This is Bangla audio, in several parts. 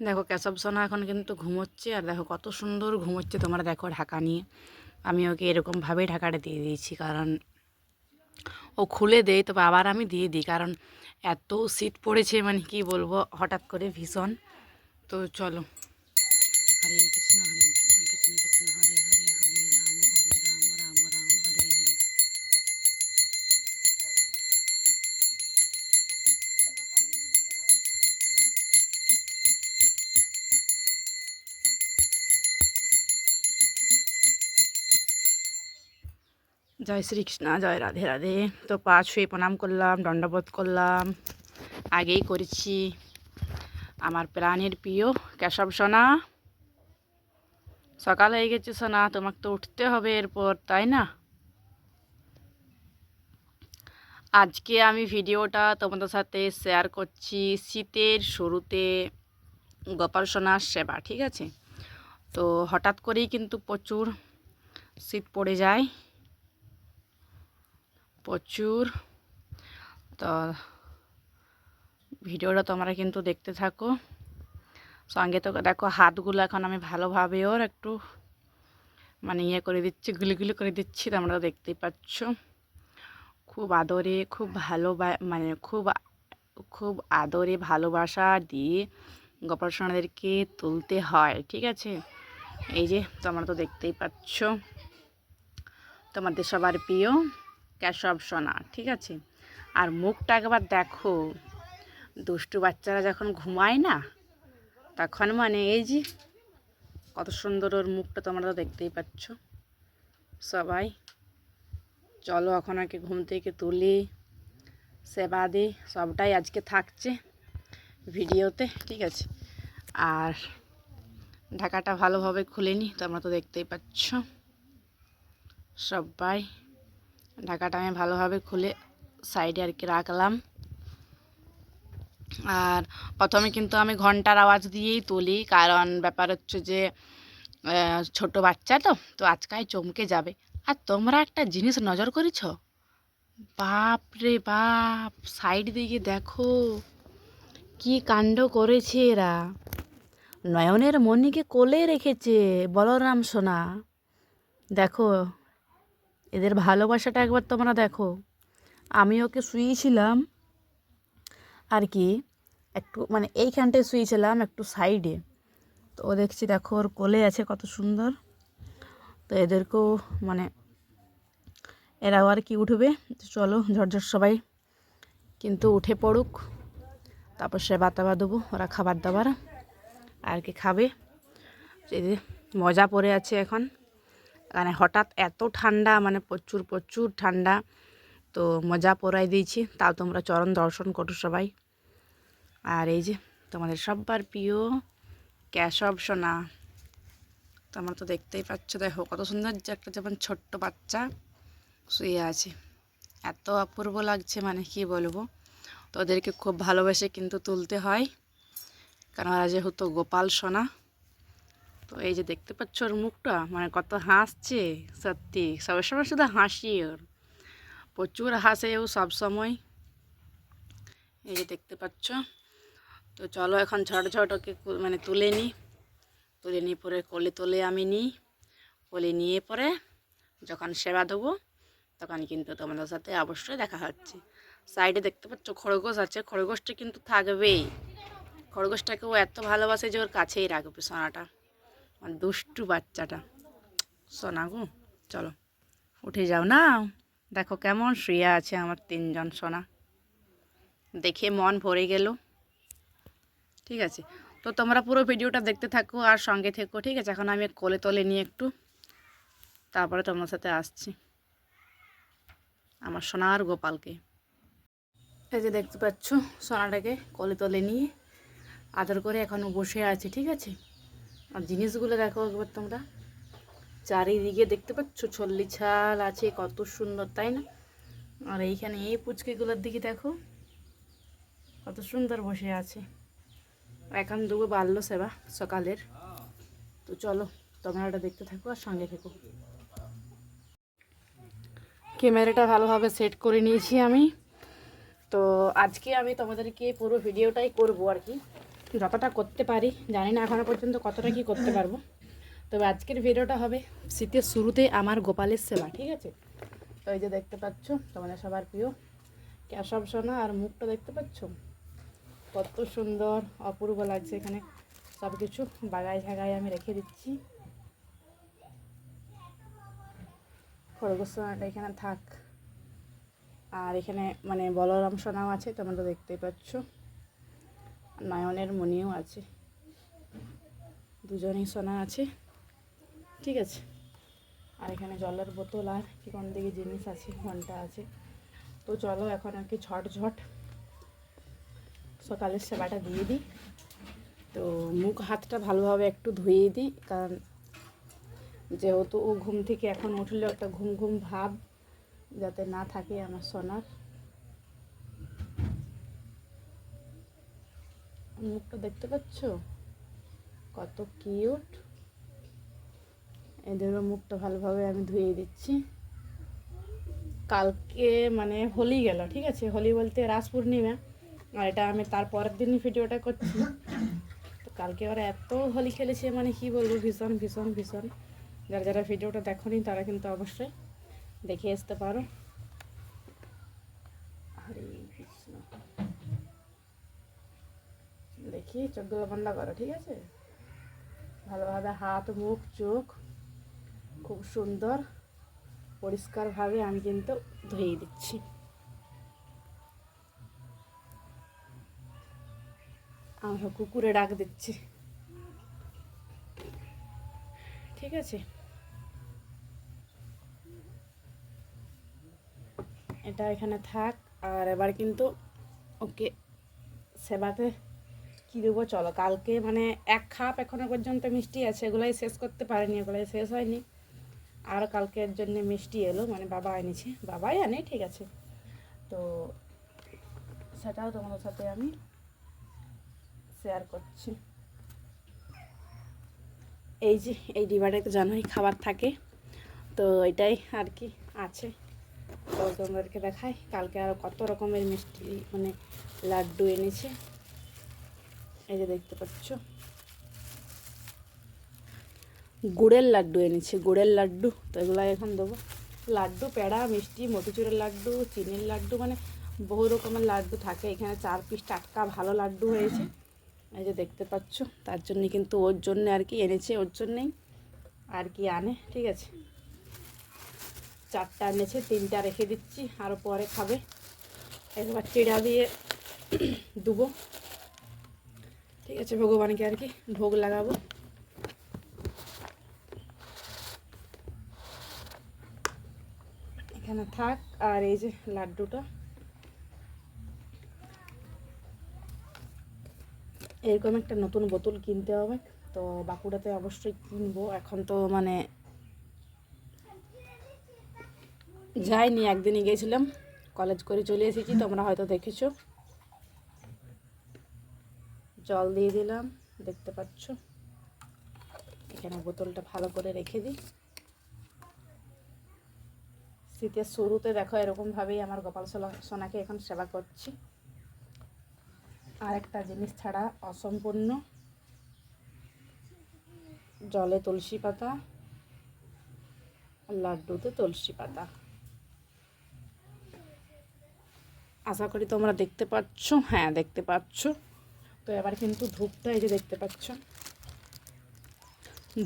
দেখো কেশব সোনা এখন কিন্তু ঘুমোচ্ছে, আর দেখো কত সুন্দর ঘুমোচ্ছে তোমরা, দেখো ঢাকা নিয়ে। আমি ওকে এরকমভাবেই ঢাকাটা দিয়ে দিয়েছি, কারণ ও খুলে দেয় তবে আবার আমি দিয়ে দিই, কারণ এত শীত পড়েছে মানে কি বলব, হঠাৎ করে ভীষণ। তো চলো আর কিছু না হরে জয় শ্রীকৃষ্ণ জয় রাধে রাধে তো পা ছুঁয়ে প্রণাম করলাম, দণ্ডবোধ করলাম। আগেই করেছি। আমার প্রাণের প্রিয় কেশব সোনা। সকাল হয়ে গেছে সোনা, তোমাকে তো উঠতে হবে এরপর, তাই না? আজকে আমি ভিডিওটা তোমাদের সাথে শেয়ার করছি শীতের শুরুতে গোপাল সোনার সেবা, ঠিক আছে? তো হঠাৎ করেই কিন্তু প্রচুর শীত পড়ে যায়। প্রচুর। তো ভিডিওটা তোমরা কিন্তু দেখতে থাকো। সঙ্গে তো দেখো হাতগুলো এখন আমি ভালোভাবে ওর একটু মানে ইয়ে করে দিচ্ছি গুলি গুলি করে দিচ্ছি তোমরা দেখতেই পাচ্ছ। খুব আদরে, খুব ভালো মানে খুব খুব আদরে ভালোবাসা দিয়ে গোপাল সোনাদেরকে তুলতে হয়, ঠিক আছে? এই যে তোমরা তো দেখতেই পাচ্ছ। তোমাদের সবার প্রিয় কেশব সোনা ঠিক আছে? আর মুখটা একবার দেখো। দুষ্টু বাচ্চারা যখন ঘুমায় না, তখন মানে এই যে কত সুন্দর ওর মুখটা তোমরা তো দেখতেই পাচ্ছ। সবাই, চলো এখন আগে ঘুম থেকে তুলি সেবা দিই সবটাই আজকে থাকছে ভিডিওতে, ঠিক আছে? আর ঢাকাটা ভালোভাবে খুলে নি, তোমরা তো দেখতেই পাচ্ছ। সবাই ঢাকাটা আমি ভালোভাবে খুলে সাইডে আর কি রাখলাম। আর প্রথমে কিন্তু আমি ঘণ্টার আওয়াজ দিয়েই তুলি, কারণ ব্যাপার হচ্ছে যে ছোট বাচ্চা তো তো আজকাই চমকে যাবে। আর তোমরা একটা জিনিস নজর করেছ? বাপ রে বাপ, সাইড দিকে দেখো, কি কাণ্ড করেছে এরা। নয়নের মনিকে কোলে রেখেছে, বলরাম সোনা। দেখো এদের ভালোবাসাটা একবার তোমরা দেখো। আমি ওকে শুয়েছিলাম আর কি, একটু মানে এইখানটায় শুয়েছিলাম একটু সাইডে তো ও দেখছি, দেখো, ওর কোলে আছে কত সুন্দর। তো এদেরকেও মানে এরাও আর কি উঠবে। চলো ঝরঝর সবাই কিন্তু উঠে পড়ুক। তারপর সেবা তেবা দেবো, ওরা খাবার দাবার, আর কি খাবে। মজা পড়ে আছে এখন। মানে হঠাৎ এত ঠান্ডা মানে প্রচুর প্রচুর ঠান্ডা, তো মজা পড়াই দিয়েছি। তাও তোমরা চরণ দর্শন করো সবাই। আর এই যে তোমাদের সব্বার প্রিয় ক্যাশব সোনা। তোমরা তো দেখতেই পাচ্ছ, দেখো কত সুন্দর যে একটা যেমন ছোট্ট বাচ্চা শুয়ে আছে। এত অপূর্ব লাগছে মানে কি বলব? তো ওদেরকে খুব ভালোবেসে কিন্তু তুলতে হয়। কারণ ওরা যেহেতু গোপাল সোনা তো এই যে দেখতে পাচ্ছ ওর মুখটা মানে কত হাসছে, সত্যি। সবসময় শুধু হাসি ওর। প্রচুর হাসে ও সবসময় এই যে দেখতে পাচ্ছ। তো চলো এখন ছোট ঝট ওকে মানে তুলে নিই তুলে নিয়ে পরে কোলে তোলে আমি নিই। কোলে নিয়ে পরে যখন সেবা দেবো, তখন কিন্তু তোমাদের সাথে অবশ্যই দেখা হচ্ছে। সাইডে দেখতে পাচ্ছ খরগোশ আছে। খরগোশটা কিন্তু থাকবেই। খরগোশটাকে ও এত ভালোবাসে যে ওর কাছেই রাখবে সোনাটা। মানে দুষ্টু বাচ্চাটা। সোনা গো, চলো, উঠে যাও না। দেখো কেমন শুয়ে আছে আমার তিনজন সোনা। দেখে মন ভরে গেল। ঠিক আছে, তো তোমরা পুরো ভিডিওটা দেখতে থাকো আর সঙ্গে থেকো, ঠিক আছে? এখন আমি কোলে তোলে নিয়ে একটু, তারপরে তোমার সাথে আসছি। আমার সোনার গোপালকে। এই যে দেখতে পাচ্ছ, সোনাটাকে কোলে তোলে নিয়ে আদর করে এখনও বসে আছে, ঠিক আছে? আর জিনিসগুলো দেখো একবার তোমরা। চারিদিকে দেখতে পাচ্ছ ছল্লি ছাল আছে, কত সুন্দর, তাই না? আর এইখানে এই পুচকিগুলোর দিকে দেখো, কত সুন্দর বসে আছে। এখন দেবো বাল্য সেবা সকালের। তো চলো, তোমরা ওটা দেখতে থাকো আর সঙ্গে থেকো। ক্যামেরাটা ভালোভাবে সেট করে নিয়েছি আমি। তো আজকে আমি তোমাদেরকে পুরো ভিডিওটাই করব আর কি। যতটা করতে পারি, জানি না এখনও পর্যন্ত কতটা কি করতে পারব। তবে আজকের ভিডিওটা হবে শীতের শুরুতে আমার গোপালের সেবা, ঠিক আছে? তো এই যে দেখতে পাচ্ছ, তোমাদের সবার প্রিয় কেশব সোনা আর মুখটা দেখতে পাচ্ছ? কত সুন্দর, অপূর্ব লাগছে এখানে। সব কিছু বাগায় ঝাগায় আমি রেখে দিচ্ছি। খরগোশ সোনাটা এখানে থাক। আর এখানে মানে বলরাম সোনাও আছে, তোমরা দেখতেই পাচ্ছ। নয়নের মনিও আছে। দুজনেই সোনা আছে। ঠিক আছে। আর এখানে জলের বোতল আর কি কোন দিকে জিনিস আছে, ঘণ্টা আছে। তো চলো এখন আর কি ঝট ঝট সকালের সেবাটা দিয়ে দিই। তো মুখ হাতটা ভালোভাবে একটু ধুয়ে দিই, কারণ যেহেতু ও ঘুম থেকে এখন উঠলেও একটা ঘুম ঘুম ভাব যাতে না থাকে আমার সোনার। মুখটা দেখতে পাচ্ছ? কত কিউট। এদেরও মুখটা ভালোভাবে আমি ধুয়ে দিচ্ছি। কালকে মানে হোলি গেল, ঠিক আছে? হোলি বলতে রাস পূর্ণিমা, আর এটা আমি তার পরের দিনই ভিডিওটা করছি। তো কালকে ওরা এত হোলি খেলেছে মানে কি বলব, ভীষণ ভীষণ ভীষণ। যারা যারা ভিডিওটা দেখনি, তারা কিন্তু অবশ্যই দেখে আসতে পারো হরে কৃষ্ণ দেখি চোখগুলো বন্ধ করো, ঠিক আছে? ভালোভাবে হাত, মুখ, চোখ খুব সুন্দর, পরিষ্কারভাবে আমি কিন্তু ধুয়ে দিচ্ছি। আমরা কুকুরে ডাক দিচ্ছি। ঠিক আছে? এটা এখানে থাক, আর এবার কিন্তু ওকে সেবাতে কী দেবো, চলো। কালকে মানে এক খাপ এখনও পর্যন্ত মিষ্টি আছে, এগুলাই শেষ করতে পারিনি, এগুলাই শেষ হয়নি। আর কালকের জন্য মিষ্টি এলো মানে বাবা এনেছে। বাবাই আনে, ঠিক আছে। তো সেটাও তোমাদের সাথে আমি শেয়ার করছি। এই যে, এই ডিবারে তো জানোই খাবার থাকে। তো এটাই আর কি আছে। তো তোমাদেরকে দেখাই, কালকে আরও কত রকমের মিষ্টি মানে লাড্ডু এনেছে। এই যে দেখতে পাচ্ছ। গুড়ের লাড্ডু এনেছে, গুড়ের লাড্ডু। তো এগুলো এখন দেবো। লাড্ডু, পেড়া, মিষ্টি, মতিচুরের লাড্ডু, চিনির লাড্ডু মানে বহু রকমের লাড্ডু থাকে। এখানে চার পিস টাটকা ভালো লাড্ডু হয়েছে। এই যে দেখতে পাচ্ছ, তার জন্যে কিন্তু ওর জন্য আর কি এনেছে, ওর জন্যেই আর কি আনে, ঠিক আছে? চারটা এনেছে, তিনটা রেখে দিচ্ছি আরও পরে খাবে। একবার চিড়া দিয়ে দেবো। ঠিক আছে, ভগবানকে আর কি ভোগ লাগাবো। এখানে থাক, আর এই যে লাড্ডুটা। এরকম একটা নতুন বোতল কিনতে হবে, তো বাঁকুড়াতে অবশ্যই কিনবো। এখন তো মানে যাইনি, একদিনই গেছিলাম, কলেজ করে চলে এসেছি, তোমরা হয়তো দেখেছ। জল দিয়ে দিলাম, দেখতে পাচ্ছ? এখানে বোতলটা ভালো করে রেখে দিই। শীতের শুরুতে দেখো এরকমভাবেই আমার গোপাল সোনা- সোনাকে এখন সেবা করছি। আর একটা জিনিস ছাড়া অসম্পূর্ণ, জলে তুলসী পাতা, লাড্ডুতে তুলসী পাতা। আশা করি তোমরা দেখতে পাচ্ছ হ্যাঁ দেখতে পাচ্ছ। তো এবার কিন্তু ধূপটা এই যে দেখতে পাচ্ছ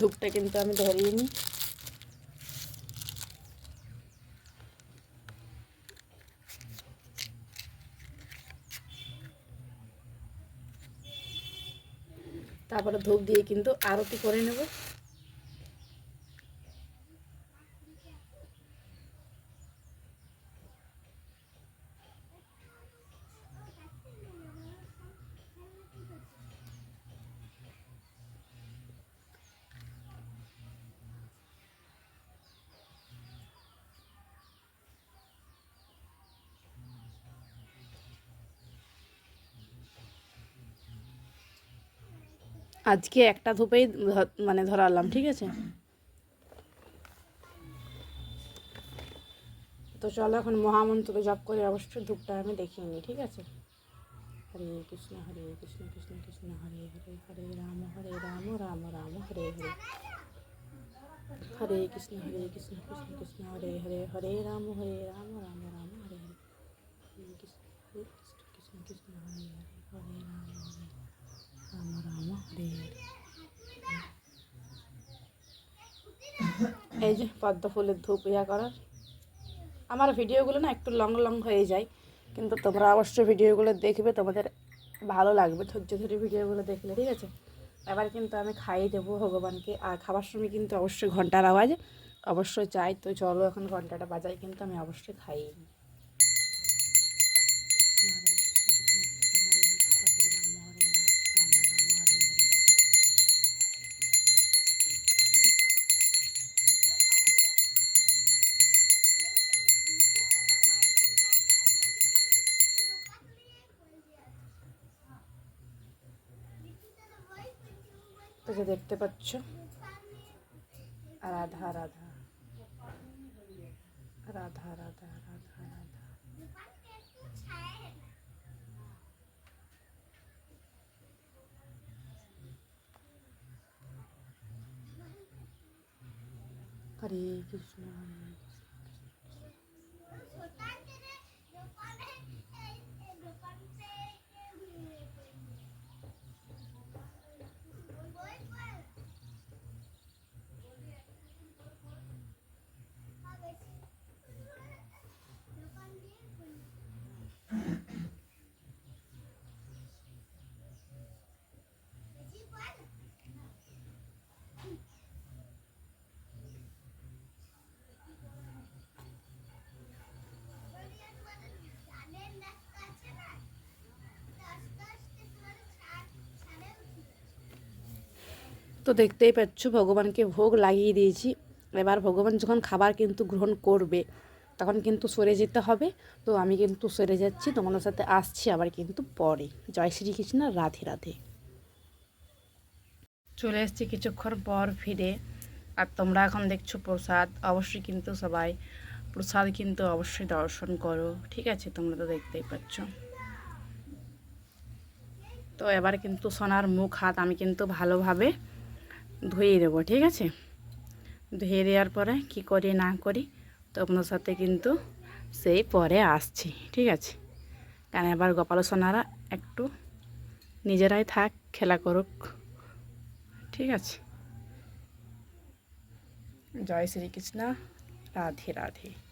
ধূপটা কিন্তু আমি ধরিয়ে নিই। তারপরে ধূপ দিয়ে কিন্তু আরতি করে নেব। আজকে একটা ধূপেই মানে ধরালাম, ঠিক আছে? তো চলো এখন মহামন্ত্র জপ করে অবশ্যই ধূপটা আমি দেখিয়ে নিই ঠিক আছে? হরে কৃষ্ণ হরে কৃষ্ণ কৃষ্ণ কৃষ্ণ, হরে হরে হরে রাম হরে রাম রাম রাম, হরে হরে। হরে কৃষ্ণ হরে কৃষ্ণ কৃষ্ণ কৃষ্ণ, হরে হরে হরে রাম হরে রাম রাম রাম, হরে হরে। হরে কৃষ্ণ কৃষ্ণ কৃষ্ণ, হরে হরে হরে রাম। এই যে পদ্ম ফুলের ধূপ ইয়া করার। আমার ভিডিওগুলো না একটু লং লং হয়ে যায়, কিন্তু তোমরা অবশ্যই ভিডিওগুলো দেখবে, তোমাদের ভালো লাগবে। ধৈর্য ধরে ভিডিওগুলো দেখলে, ঠিক আছে? এবার কিন্তু আমি খাইয়ে দেবো ভগবানকে। আর খাবার সময় কিন্তু অবশ্যই ঘণ্টার আওয়াজ। অবশ্যই চাই, তো চলো এখন ঘন্টাটা বাজাই, কিন্তু আমি অবশ্যই খাইয়ে নিই তো যে দেখতে পাচ্ছ রাধা রাধা রাধা রাধা রাধা রাধা হরে কৃষ্ণ হরে কৃষ্ণ তো দেখতেই পাচ্ছ, ভগবানকে ভোগ লাগিয়ে দিয়েছি। এবার ভগবান যখন খাবার কিন্তু গ্রহণ করবে, তখন কিন্তু সরে যেতে হবে। তো আমি কিন্তু সরে যাচ্ছি, তোমাদের সাথে আসছি আবার কিন্তু পরে। জয় শ্রীকৃষ্ণ, রাধে রাধে। চলে এসেছি কিছুক্ষণ পর ফিরে। আর তোমরা এখন দেখছ প্রসাদ। অবশ্যই কিন্তু সবাই প্রসাদ কিন্তু অবশ্যই দর্শন করো। ঠিক আছে, তোমরা তো দেখতেই পাচ্ছ। তো এবার কিন্তু সোনার মুখ, হাত আমি কিন্তু ভালোভাবে ধুয়ে দেবো, ঠিক আছে? ধুয়ে দেওয়ার পরে কি করি না করি তো আপনার সাথে কিন্তু সেই পরে আসছি, ঠিক আছে? কারণ এবার গোপাল সোনারা একটু নিজেরাই থাক, খেলা করুক, ঠিক আছে? জয় শ্রীকৃষ্ণ, রাধে রাধে।